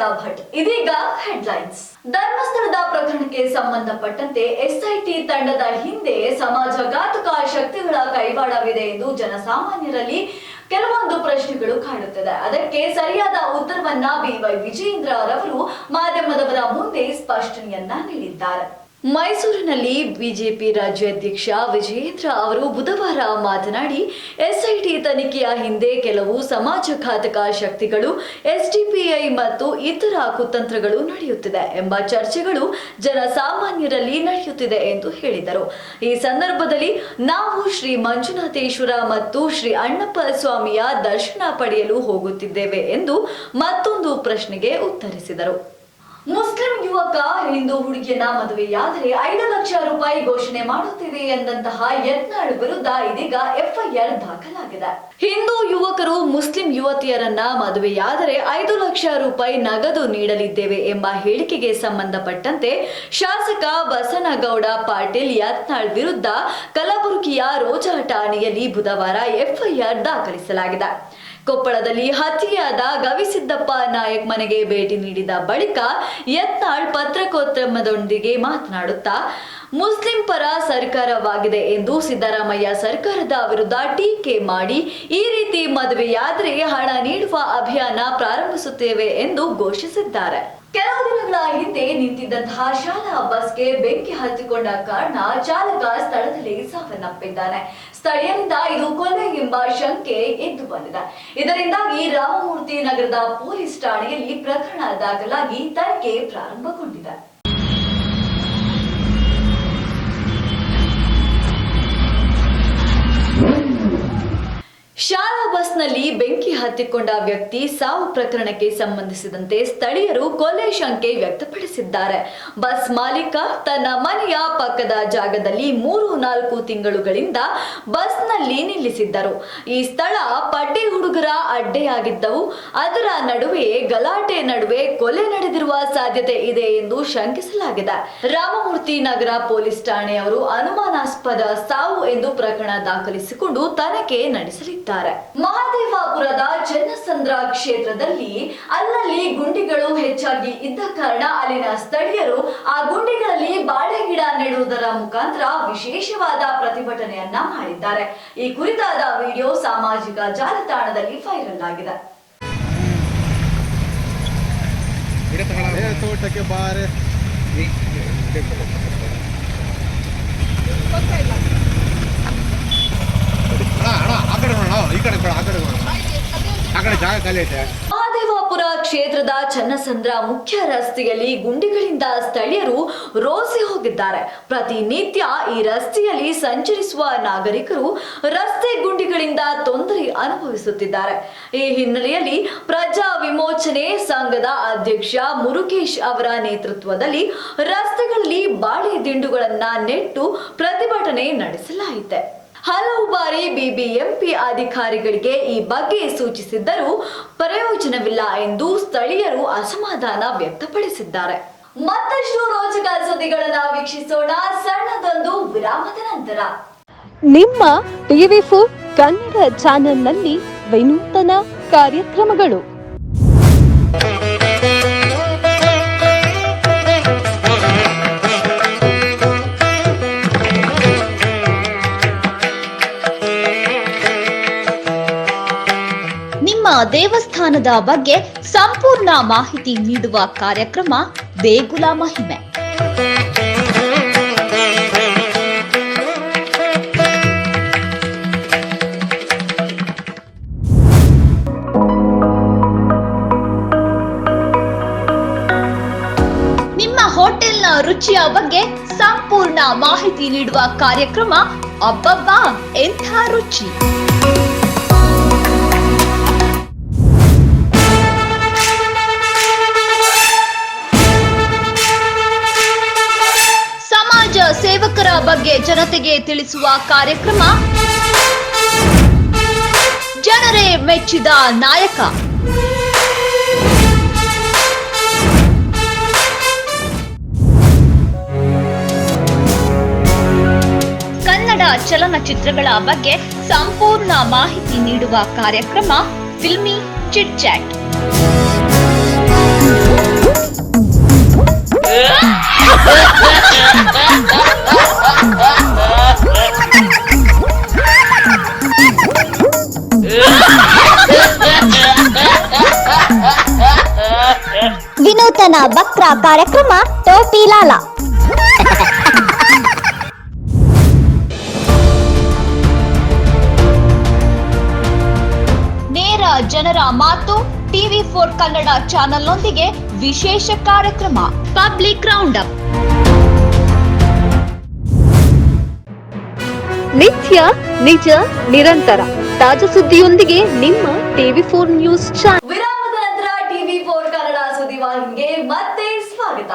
ಸಂಗೀತಾ ಭಟ್. ಇದೀಗ ಹೆಡ್ಲೈನ್ಸ್ ಧರ್ಮಸ್ಥಳದ ಪ್ರಕರಣಕ್ಕೆ ಸಂಬಂಧಪಟ್ಟಂತೆ ಎಸ್ಐಟಿ ತಂಡದ ಹಿಂದೆ ಸಮಾಜಘಾತಕ ಶಕ್ತಿಗಳ ಕೈವಾಡವಿದೆ ಎಂದು ಜನಸಾಮಾನ್ಯರಲ್ಲಿ ಕೆಲವೊಂದು ಪ್ರಶ್ನೆಗಳು ಕಾಡುತ್ತದೆ. ಅದಕ್ಕೆ ಸರಿಯಾದ ಉತ್ತರವನ್ನ ಬಿವೈ ವಿಜಯೇಂದ್ರ ಅವರವರು ಮಾಧ್ಯಮದವರ ಮುಂದೆ ಸ್ಪಷ್ಟನೆಯನ್ನ ನೀಡಿದ್ದಾರೆ. ಮೈಸೂರಿನಲ್ಲಿ ಬಿಜೆಪಿ ರಾಜ್ಯಾಧ್ಯಕ್ಷ ವಿಜಯೇಂದ್ರ ಅವರು ಬುಧವಾರ ಮಾತನಾಡಿ, ಎಸ್ಐಟಿ ತನಿಖೆಯ ಹಿಂದೆ ಕೆಲವು ಸಮಾಜಘಾತಕ ಶಕ್ತಿಗಳು, ಎಸ್ಡಿಪಿಐ ಮತ್ತು ಇತರ ಕುತಂತ್ರಗಳು ನಡೆಯುತ್ತಿದೆ ಎಂಬ ಚರ್ಚೆಗಳು ಜನಸಾಮಾನ್ಯರಲ್ಲಿ ನಡೆಯುತ್ತಿದೆ ಎಂದು ಹೇಳಿದರು. ಈ ಸಂದರ್ಭದಲ್ಲಿ ನಾವು ಶ್ರೀ ಮಂಜುನಾಥೇಶ್ವರ ಮತ್ತು ಶ್ರೀ ಅಣ್ಣಪ್ಪ ಸ್ವಾಮಿಯ ದರ್ಶನ ಪಡೆಯಲು ಹೋಗುತ್ತಿದ್ದೇವೆ ಎಂದು ಮತ್ತೊಂದು ಪ್ರಶ್ನೆಗೆ ಉತ್ತರಿಸಿದರು. ಮುಸ್ಲಿಂ ಯುವಕ ಹಿಂದೂ ಹುಡುಗಿಯನ್ನ ಮದುವೆಯಾದರೆ ಐದು ಲಕ್ಷ ರೂಪಾಯಿ ಘೋಷಣೆ ಮಾಡುತ್ತಿದೆ ಎಂದಂತಹ ಯತ್ನಾಳ್ ವಿರುದ್ಧ ಇದೀಗ ಎಫ್ಐಆರ್ ದಾಖಲಾಗಿದೆ. ಹಿಂದೂ ಯುವಕರು ಮುಸ್ಲಿಂ ಯುವತಿಯರನ್ನ ಮದುವೆಯಾದರೆ ಐದು ಲಕ್ಷ ರೂಪಾಯಿ ನಗದು ನೀಡಲಿದ್ದೇವೆ ಎಂಬ ಹೇಳಿಕೆಗೆ ಸಂಬಂಧಪಟ್ಟಂತೆ ಶಾಸಕ ಬಸನಗೌಡ ಪಾಟೀಲ್ ಯತ್ನಾಳ್ ವಿರುದ್ಧ ಕಲಬುರಗಿಯ ರೋಜಾ ಠಾಣೆಯಲ್ಲಿ ಬುಧವಾರ ಎಫ್ಐಆರ್ ದಾಖಲಿಸಲಾಗಿದೆ. ಕೊಪ್ಪಳದಲ್ಲಿ ಹತ್ಯೆಯಾದ ಗವಿಸಿದ್ದಪ್ಪ ನಾಯಕ್ ಮನೆಗೆ ಭೇಟಿ ನೀಡಿದ ಬಳಿಕ ಯತ್ನಾಳ್ ಪತ್ರಕೋದ್ಯಮದೊಂದಿಗೆ ಮಾತನಾಡುತ್ತಾ, ಮುಸ್ಲಿಂ ಪರ ಸರ್ಕಾರವಾಗಿದೆ ಎಂದು ಸಿದ್ದರಾಮಯ್ಯ ಸರ್ಕಾರದ ವಿರುದ್ಧ ಟೀಕೆ ಮಾಡಿ, ಈ ರೀತಿ ಮದುವೆಯಾದರೆ ಹಣ ನೀಡುವ ಅಭಿಯಾನ ಪ್ರಾರಂಭಿಸುತ್ತೇವೆ ಎಂದು ಘೋಷಿಸಿದ್ದಾರೆ. ಹಿಂದೆ ನಿಂತಿದ್ದಂತಹ ಶಾಲಾ ಬಸ್ಗೆ ಬೆಂಕಿ ಹತ್ತಿಕೊಂಡ ಕಾರಣ ಚಾಲಕ ಸ್ಥಳದಲ್ಲಿ ಸಾವನ್ನಪ್ಪಿದ್ದಾನೆ. ಸ್ಥಳೀಯರಿಂದ ಇದು ಕೊಲೆ ಎಂಬ ಶಂಕೆ ಎದ್ದು ಬಂದಿದೆ. ಇದರಿಂದಾಗಿ ರಾಮಮೂರ್ತಿ ನಗರದ ಪೊಲೀಸ್ ಠಾಣೆಯಲ್ಲಿ ಪ್ರಕರಣ ದಾಖಲಾಗಿ ತನಿಖೆ ಪ್ರಾರಂಭಗೊಂಡಿದೆ ಶಾಲಾ ಬಸ್ನಲ್ಲಿ ಬೆಂಕಿ ಹತ್ತಿಕೊಂಡ ವ್ಯಕ್ತಿ ಸಾವು ಪ್ರಕರಣಕ್ಕೆ ಸಂಬಂಧಿಸಿದಂತೆ ಸ್ಥಳೀಯರು ಕೊಲೆ ಶಂಕೆ ವ್ಯಕ್ತಪಡಿಸಿದ್ದಾರೆ. ಬಸ್ ಮಾಲೀಕ ತನ್ನ ಮನೆಯ ಪಕ್ಕದ ಜಾಗದಲ್ಲಿ ಮೂರು ನಾಲ್ಕು ತಿಂಗಳುಗಳಿಂದ ಬಸ್ನಲ್ಲಿ ನಿಲ್ಲಿಸಿದ್ದರು. ಈ ಸ್ಥಳ ಪಡ್ಡೆ ಹುಡುಗರ ಅಡ್ಡೆಯಾಗಿದ್ದವು. ಅದರ ನಡುವೆ ಗಲಾಟೆ ನಡುವೆ ಕೊಲೆ ನಡೆದಿರುವ ಸಾಧ್ಯತೆ ಇದೆ ಎಂದು ಶಂಕಿಸಲಾಗಿದೆ. ರಾಮಮೂರ್ತಿ ನಗರ ಪೊಲೀಸ್ ಠಾಣೆಯವರು ಅನುಮಾನಾಸ್ಪದ ಸಾವು ಎಂದು ಪ್ರಕರಣ ದಾಖಲಿಸಿಕೊಂಡು ತನಿಖೆ ನಡೆಸಲಿದ್ದಾರೆ. ಮಹಾದೇವಾಪುರದ ಚನ್ನಸಂದ್ರ ಕ್ಷೇತ್ರದಲ್ಲಿ ಅಲ್ಲಲ್ಲಿ ಗುಂಡಿಗಳು ಹೆಚ್ಚಾಗಿ ಇದ್ದ ಕಾರಣ ಅಲ್ಲಿನ ಸ್ಥಳೀಯರು ಆ ಗುಂಡಿಗಳಲ್ಲಿ ಬಾಳೆ ಗಿಡ ನೆಡುವುದರ ಮುಖಾಂತರ ವಿಶೇಷವಾದ ಪ್ರತಿಭಟನೆಯನ್ನ ಮಾಡಿದ್ದಾರೆ. ಈ ಕುರಿತಾದ ವಿಡಿಯೋ ಸಾಮಾಜಿಕ ಜಾಲತಾಣದಲ್ಲಿ ವೈರಲ್ ಆಗಿದೆ. ತೋಟಕ್ಕೆ ಬಾರೆ. ಕಡೆ ಕ್ಷೇತ್ರದ ಚನ್ನಸಂದ್ರ ಮುಖ್ಯ ರಸ್ತೆಯಲ್ಲಿ ಗುಂಡಿಗಳಿಂದ ಸ್ಥಳೀಯರು ರೋಸಿ ಹೋಗಿದ್ದಾರೆ. ಪ್ರತಿನಿತ್ಯ ಈ ರಸ್ತೆಯಲ್ಲಿ ಸಂಚರಿಸುವ ನಾಗರಿಕರು ರಸ್ತೆ ಗುಂಡಿಗಳಿಂದ ತೊಂದರೆ ಅನುಭವಿಸುತ್ತಿದ್ದಾರೆ. ಈ ಹಿನ್ನೆಲೆಯಲ್ಲಿ ಪ್ರಜಾ ವಿಮೋಚನೆ ಸಂಘದ ಅಧ್ಯಕ್ಷ ಮುರುಗೇಶ್ ಅವರ ನೇತೃತ್ವದಲ್ಲಿ ರಸ್ತೆಗಳಲ್ಲಿ ಬಾಳೆ ದಿಂಡುಗಳನ್ನ ನೆಟ್ಟು ಪ್ರತಿಭಟನೆ ನಡೆಸಲಾಯಿತು. ಹಲವು ಬಾರಿ ಬಿಬಿಎಂಪಿ ಅಧಿಕಾರಿಗಳಿಗೆ ಈ ಬಗ್ಗೆ ಸೂಚಿಸಿದ್ದರೂ ಪ್ರಯೋಜನವಿಲ್ಲ ಎಂದು ಸ್ಥಳೀಯರು ಅಸಮಾಧಾನ ವ್ಯಕ್ತಪಡಿಸಿದ್ದಾರೆ. ಮತ್ತಷ್ಟು ರೋಚಕ ಸುದ್ದಿಗಳನ್ನ ವೀಕ್ಷಿಸೋಣ. ಸಣ್ಣದೊಂದು ವಿರಾಮದ ನಂತರ. ನಿಮ್ಮ ಟಿವಿ ಫೋರ್ ಕನ್ನಡ ಚಾನೆಲ್ನಲ್ಲಿ ವಿನೂತನ ಕಾರ್ಯಕ್ರಮಗಳು. ದೇವಸ್ಥಾನದ ಬಗ್ಗೆ ಸಂಪೂರ್ಣ ಮಾಹಿತಿ ನೀಡುವ ಕಾರ್ಯಕ್ರಮ ದೇಗುಲ ಮಹಿಮೆ. ನಿಮ್ಮ ಹೋಟೆಲ್ನ ರುಚಿಯ ಬಗ್ಗೆ ಸಂಪೂರ್ಣ ಮಾಹಿತಿ ನೀಡುವ ಕಾರ್ಯಕ್ರಮ ಅಬ್ಬಬ್ಬಾ ಎಂಥ ರುಚಿ. ಬಗ್ಗೆ ಜನತೆಗೆ ತಿಳಿಸುವ ಕಾರ್ಯಕ್ರಮ. ಜನರೇ ಮೆಚ್ಚಿದ ನಾಯಕ. ಕನ್ನಡ ಚಲನಚಿತ್ರಗಳ ಬಗ್ಗೆ ಸಂಪೂರ್ಣ ಮಾಹಿತಿ ನೀಡುವ ಕಾರ್ಯಕ್ರಮ ಫಿಲ್ಮಿ ಚಿಟ್ ಚಾಟ್. ವಿನೂತನ ಬಕ್ರ ಕಾರ್ಯಕ್ರಮ ಟೋಪಿ ಲಾಲ. ನೇರ ಜನರ ಮಾತು ಟಿವಿ ಫೋರ್ ಕನ್ನಡ ಚಾನೆಲ್ನೊಂದಿಗೆ ವಿಶೇಷ ಕಾರ್ಯಕ್ರಮ. ಪಬ್ಲಿಕ್ ರೌಂಡ್ ಅಪ್ ನಿತ್ಯ ನಿಜ ನಿರಂತರ. ತಾಜಾ ಸುದ್ದಿಯೊಂದಿಗೆ ನಿಮ್ಮ ಟಿವಿ ಫೋರ್ ನ್ಯೂಸ್ ಚಾನೆಲ್ ವಿರಾಮದ ನಂತರ ಟಿವಿ ಫೋರ್ ಕನ್ನಡ ಸುದ್ದಿವಾಹಿನಿಗೆ ಮತ್ತೆ ಸ್ವಾಗತ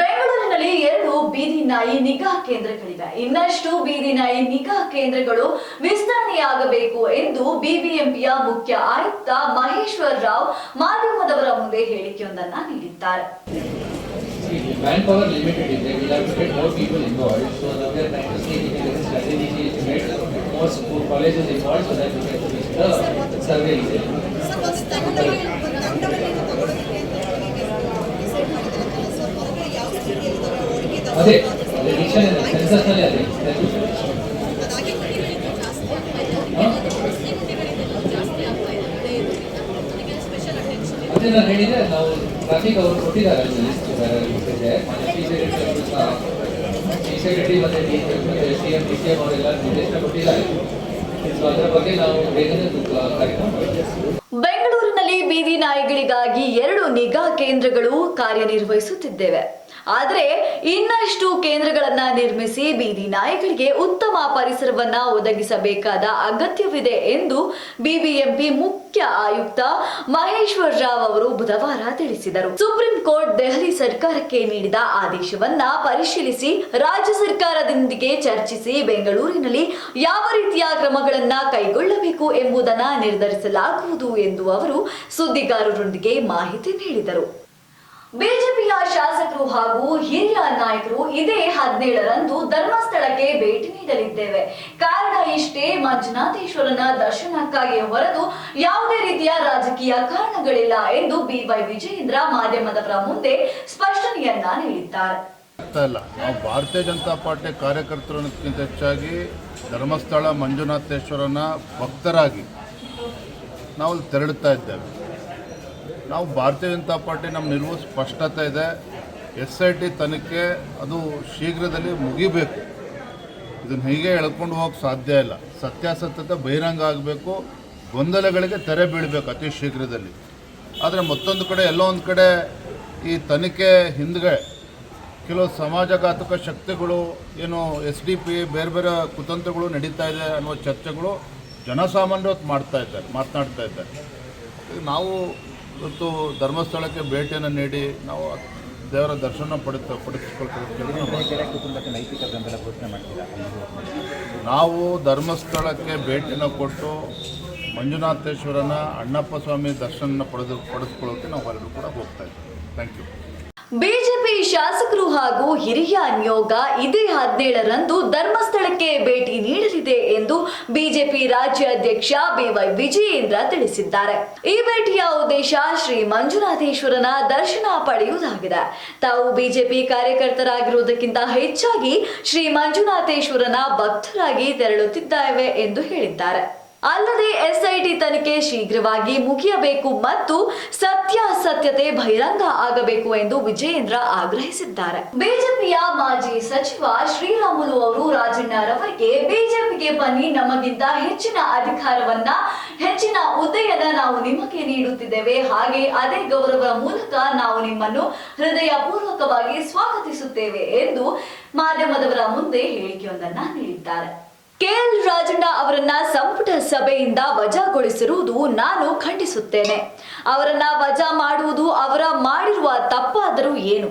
ಬೆಂಗಳೂರಿನಲ್ಲಿ ಎರಡು ಬೀದಿ ನಾಯಿ ನಿಗಾ ಕೇಂದ್ರಗಳಿವೆ. ಇನ್ನಷ್ಟು ಬೀದಿ ನಾಯಿ ನಿಗಾ ಕೇಂದ್ರಗಳು ವಿಸ್ತರಣೆಯಾಗಬೇಕು ಎಂದು ಬಿಬಿಎಂಪಿಯ ಮುಖ್ಯ ಆಯುಕ್ತ ಮಹೇಶ್ವರ್ ರಾವ್ ಮಾಧ್ಯಮದವರ ಮುಂದೆ ಹೇಳಿಕೆಯೊಂದನ್ನ ನೀಡಿದ್ದಾರೆ. ಅದೇ ನಲ್ಲಿ ಅದೇ ಅದೇ. ನಾನು ಹೇಳಿದೆ, ನಾವು ಟ್ರಾಫಿಕ್ ಅವರು ಕೊಟ್ಟಿದ್ದಾರೆ ಅಲ್ಲಿ ಬೆಂಗಳೂರಿನಲ್ಲಿ ಬೀದಿ ನಾಯಿಗಳಿಗಾಗಿ ಎರಡು ನಿಗಾ ಕೇಂದ್ರಗಳು ಕಾರ್ಯನಿರ್ವಹಿಸುತ್ತಿದ್ದೇವೆ. ಆದರೆ ಇನ್ನಷ್ಟು ಕೇಂದ್ರಗಳನ್ನ ನಿರ್ಮಿಸಿ ಬೀದಿ ನಾಯಿಗಳಿಗೆ ಉತ್ತಮ ಪರಿಸರವನ್ನ ಒದಗಿಸಬೇಕಾದ ಅಗತ್ಯವಿದೆ ಎಂದು ಬಿಬಿಎಂಪಿ ಮುಖ್ಯ ಆಯುಕ್ತ ಮಹೇಶ್ವರ್ ರಾವ್ ಅವರು ಬುಧವಾರ ತಿಳಿಸಿದರು. ಸುಪ್ರೀಂ ಕೋರ್ಟ್ ದೆಹಲಿ ಸರ್ಕಾರಕ್ಕೆ ನೀಡಿದ ಆದೇಶವನ್ನ ಪರಿಶೀಲಿಸಿ ರಾಜ್ಯ ಸರ್ಕಾರದೊಂದಿಗೆ ಚರ್ಚಿಸಿ ಬೆಂಗಳೂರಿನಲ್ಲಿ ಯಾವ ರೀತಿಯ ಕ್ರಮಗಳನ್ನ ಕೈಗೊಳ್ಳಬೇಕು ಎಂಬುದನ್ನ ನಿರ್ಧರಿಸಲಾಗುವುದು ಎಂದು ಅವರು ಸುದ್ದಿಗಾರರೊಂದಿಗೆ ಮಾಹಿತಿ ನೀಡಿದರು. ಬಿಜೆಪಿಯ ಶಾಸಕರು ಹಾಗೂ ಹಿರಿಯ ನಾಯಕರು ಇದೇ ಹದಿನೇಳರಂದು ಧರ್ಮಸ್ಥಳಕ್ಕೆ ಭೇಟಿ ನೀಡಲಿದ್ದೇವೆ. ಕಾರಣ ಇಷ್ಟೇ, ಮಂಜುನಾಥೇಶ್ವರನ ದರ್ಶನಕ್ಕಾಗಿ ಹೊರತು ಯಾವುದೇ ರೀತಿಯ ರಾಜಕೀಯ ಕಾರಣಗಳಿಲ್ಲ ಎಂದು ಬಿವೈ ವಿಜಯೇಂದ್ರ ಮಾಧ್ಯಮದವರ ಮುಂದೆ ಸ್ಪಷ್ಟನೆಯನ್ನ ನೀಡಿದ್ದಾರೆ. ನಾವು ಭಾರತೀಯ ಜನತಾ ಪಾರ್ಟಿ ಕಾರ್ಯಕರ್ತರಕ್ಕಿಂತ ಹೆಚ್ಚಾಗಿ ಧರ್ಮಸ್ಥಳ ಮಂಜುನಾಥೇಶ್ವರನ ಭಕ್ತರಾಗಿ ನಾವು ತೆರಳುತ್ತಾ ಇದ್ದೇವೆ. ನಾವು ಭಾರತೀಯ ಜನತಾ ಪಾರ್ಟಿ ನಮ್ಮ ನಿಲುವು ಸ್ಪಷ್ಟತೆ ಇದೆ. ಎಸ್ ಐ ಟಿ ತನಿಖೆ ಅದು ಶೀಘ್ರದಲ್ಲಿ ಮುಗಿಬೇಕು. ಇದನ್ನು ಹೀಗೆ ಎಳ್ಕೊಂಡು ಹೋಗಕ್ಕೆ ಸಾಧ್ಯ ಇಲ್ಲ. ಸತ್ಯಾಸತ್ಯತೆ ಬಹಿರಂಗ ಆಗಬೇಕು. ಗೊಂದಲಗಳಿಗೆ ತೆರೆ ಬೀಳಬೇಕು ಅತಿ ಶೀಘ್ರದಲ್ಲಿ. ಆದರೆ ಮತ್ತೊಂದು ಕಡೆ, ಎಲ್ಲೋ ಒಂದು ಕಡೆ ಈ ತನಿಖೆ ಹಿಂದ್ಗಡೆ ಕೆಲವು ಸಮಾಜಘಾತಕ ಶಕ್ತಿಗಳು, ಏನು ಎಸ್ ಡಿ ಪಿ ಬೇರೆ ಬೇರೆ ಕುತಂತ್ರಗಳು ನಡೀತಾ ಇದೆ ಅನ್ನುವ ಚರ್ಚೆಗಳು ಜನಸಾಮಾನ್ಯರು ಮಾಡ್ತಾ ಇದ್ದಾರೆ, ಮಾತನಾಡ್ತಾ ಇದ್ದಾರೆ. ನಾವು ಇವತ್ತು ಧರ್ಮಸ್ಥಳಕ್ಕೆ ಭೇಟಿಯನ್ನು ನೀಡಿ ನಾವು ದೇವರ ದರ್ಶನ ಪಡಿತ ಪಡಿಸ್ಕೊಳ್ತೀವಿ ನಾವು ಧರ್ಮಸ್ಥಳಕ್ಕೆ ಭೇಟಿನ ಕೊಟ್ಟು ಮಂಜುನಾಥೇಶ್ವರನ ಅಣ್ಣಪ್ಪ ಸ್ವಾಮಿ ದರ್ಶನ ಪಡೆದು, ಪಡೆದುಕೊಳ್ಳೋಕೆ ನಾವು ಎಲ್ಲರೂ ಕೂಡ ಹೋಗ್ತಾ ಇದ್ದೀವಿ ಥ್ಯಾಂಕ್ ಯು ಬಿಜೆಪಿ ಶಾಸಕರು ಹಾಗೂ ಹಿರಿಯ ನಿಯೋಗ ಇದೇ ಹದಿನೇಳರಂದು ಧರ್ಮಸ್ಥಳಕ್ಕೆ ಭೇಟಿ ನೀಡಲಿದೆ ಎಂದು ಬಿಜೆಪಿ ರಾಜ್ಯ ಅಧ್ಯಕ್ಷ ಬಿವೈ ವಿಜಯೇಂದ್ರ ತಿಳಿಸಿದ್ದಾರೆ. ಈ ಭೇಟಿಯ ಉದ್ದೇಶ ಶ್ರೀ ಮಂಜುನಾಥೇಶ್ವರನ ದರ್ಶನ ಪಡೆಯುವುದಾಗಿದೆ. ತಾವು ಬಿಜೆಪಿ ಕಾರ್ಯಕರ್ತರಾಗಿರುವುದಕ್ಕಿಂತ ಹೆಚ್ಚಾಗಿ ಶ್ರೀ ಮಂಜುನಾಥೇಶ್ವರನ ಭಕ್ತರಾಗಿ ತೆರಳುತ್ತಿದ್ದೇವೆ ಎಂದು ಹೇಳಿದ್ದಾರೆ. ಅಲ್ಲದೆ ಎಸ್ಐಟಿ ತನಿಖೆ ಶೀಘ್ರವಾಗಿ ಮುಗಿಯಬೇಕು ಮತ್ತು ಸತ್ಯಾಸತ್ಯತೆ ಬಹಿರಂಗ ಆಗಬೇಕು ಎಂದು ವಿಜಯೇಂದ್ರ ಆಗ್ರಹಿಸಿದ್ದಾರೆ. ಬಿಜೆಪಿಯ ಮಾಜಿ ಸಚಿವ ಶ್ರೀರಾಮುಲು ಅವರು ರಾಜಣ್ಣರವರಿಗೆ ಬಿಜೆಪಿಗೆ ಬನ್ನಿ, ನಮಗಿಂತ ಹೆಚ್ಚಿನ ಅಧಿಕಾರವನ್ನ, ಹೆಚ್ಚಿನ ಉದಯದ ನಾವು ನಿಮಗೆ ನೀಡುತ್ತಿದ್ದೇವೆ. ಹಾಗೆ ಅದೇ ಗೌರವ ಮೂಲಕ ನಾವು ನಿಮ್ಮನ್ನು ಹೃದಯಪೂರ್ವಕವಾಗಿ ಸ್ವಾಗತಿಸುತ್ತೇವೆ ಎಂದು ಮಾಧ್ಯಮದವರ ಮುಂದೆ ಹೇಳಿಕೆಯೊಂದನ್ನ ನೀಡಿದ್ದಾರೆ. ಕೆಎಲ್ ರಾಜಣ್ಣ ಅವರನ್ನ ಸಂಪುಟ ಸಭೆಯಿಂದ ವಜಾಗೊಳಿಸಿರುವುದು ನಾನು ಖಂಡಿಸುತ್ತೇನೆ. ಅವರನ್ನ ವಜಾ ಮಾಡುವುದು ಅವರ ಮಾಡಿರುವ ತಪ್ಪಾದರೂ ಏನು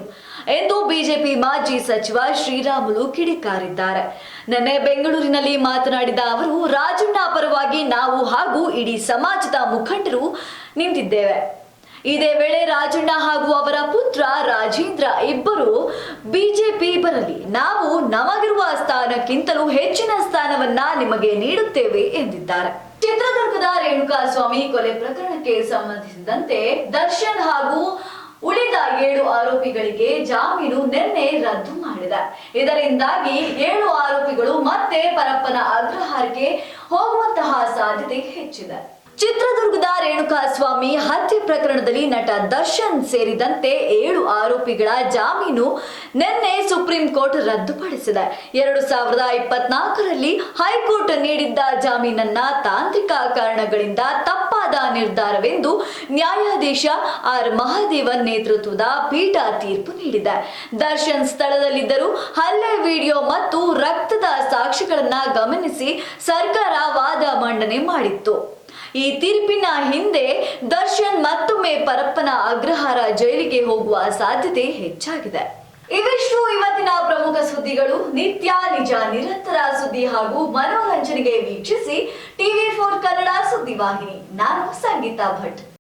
ಎಂದು ಬಿಜೆಪಿ ಮಾಜಿ ಸಚಿವ ಶ್ರೀರಾಮುಲು ಕಿಡಿಕಾರಿದ್ದಾರೆ. ನಿನ್ನೆ ಬೆಂಗಳೂರಿನಲ್ಲಿ ಮಾತನಾಡಿದ ಅವರು, ರಾಜಣ್ಣ ಪರವಾಗಿ ನಾವು ಹಾಗೂ ಇಡೀ ಸಮಾಜದ ಮುಖಂಡರು ನಿಂತಿದ್ದೇವೆ. ಇದೇ ವೇಳೆ ರಾಜಣ್ಣ ಹಾಗೂ ಅವರ ಪುತ್ರ ರಾಜೇಂದ್ರ ಇಬ್ಬರು ಬಿಜೆಪಿ ಬರಲಿ ನಾವು ನಮಗಿರುವ ಸ್ಥಾನಕ್ಕಿಂತಲೂ ಹೆಚ್ಚಿನ ಸ್ಥಾನವನ್ನ ನಿಮಗೆ ನೀಡುತ್ತೇವೆ ಎಂದಿದ್ದಾರೆ. ಚಿತ್ರದುರ್ಗದ ರೇಣುಕಾಸ್ವಾಮಿ ಕೊಲೆ ಪ್ರಕರಣಕ್ಕೆ ಸಂಬಂಧಿಸಿದಂತೆ ದರ್ಶನ್ ಹಾಗೂ ಉಳಿದ ಏಳು ಆರೋಪಿಗಳಿಗೆ ಜಾಮೀನು ನಿನ್ನೆ ರದ್ದು ಮಾಡಿದೆ. ಇದರಿಂದಾಗಿ ಏಳು ಆರೋಪಿಗಳು ಮತ್ತೆ ಪರಪ್ಪನ ಅಗ್ರಹಾರಕ್ಕೆ ಹೋಗುವಂತಹ ಸಾಧ್ಯತೆ ಹೆಚ್ಚಿದೆ. ಚಿತ್ರದುರ್ಗದ ರೇಣುಕಾಸ್ವಾಮಿ ಹತ್ಯೆ ಪ್ರಕರಣದಲ್ಲಿ ನಟ ದರ್ಶನ್ ಸೇರಿದಂತೆ ಏಳು ಆರೋಪಿಗಳ ಜಾಮೀನು ನಿನ್ನೆ ಸುಪ್ರೀಂ ಕೋರ್ಟ್ ರದ್ದುಪಡಿಸಿದೆ. ಎರಡು ಸಾವಿರದ ಇಪ್ಪತ್ನಾಲ್ಕರಲ್ಲಿ ಹೈಕೋರ್ಟ್ ನೀಡಿದ್ದ ಜಾಮೀನನ್ನ ತಾಂತ್ರಿಕ ಕಾರಣಗಳಿಂದ ತಪ್ಪಾದ ನಿರ್ಧಾರವೆಂದು ನ್ಯಾಯಾಧೀಶ ಆರ್ ಮಹಾದೇವನ್ ನೇತೃತ್ವದ ಪೀಠ ತೀರ್ಪು ನೀಡಿದೆ. ದರ್ಶನ್ ಸ್ಥಳದಲ್ಲಿದ್ದರೂ ಹಲ್ಲೆ ವಿಡಿಯೋ ಮತ್ತು ರಕ್ತದ ಸಾಕ್ಷಿಗಳನ್ನ ಗಮನಿಸಿ ಸರ್ಕಾರ ವಾದ ಮಂಡನೆ ಮಾಡಿತ್ತು. ಈ ತೀರ್ಪಿನ ಹಿಂದೆ ದರ್ಶನ್ ಮತ್ತೊಮ್ಮೆ ಪರಪ್ಪನ ಅಗ್ರಹಾರ ಜೈಲಿಗೆ ಹೋಗುವ ಸಾಧ್ಯತೆ ಹೆಚ್ಚಾಗಿದೆ. ಇವಿಷ್ಟು ಇವತ್ತಿನ ಪ್ರಮುಖ ಸುದ್ದಿಗಳು. ನಿತ್ಯ, ನಿಜ, ನಿರಂತರ ಸುದ್ದಿ ಹಾಗೂ ಮನೋರಂಜನೆಗೆ ವೀಕ್ಷಿಸಿ ಟಿವಿ ಫೋರ್ ಕನ್ನಡ ಸುದ್ದಿವಾಹಿನಿ. ನಾನು ಸಂಗೀತಾ ಭಟ್.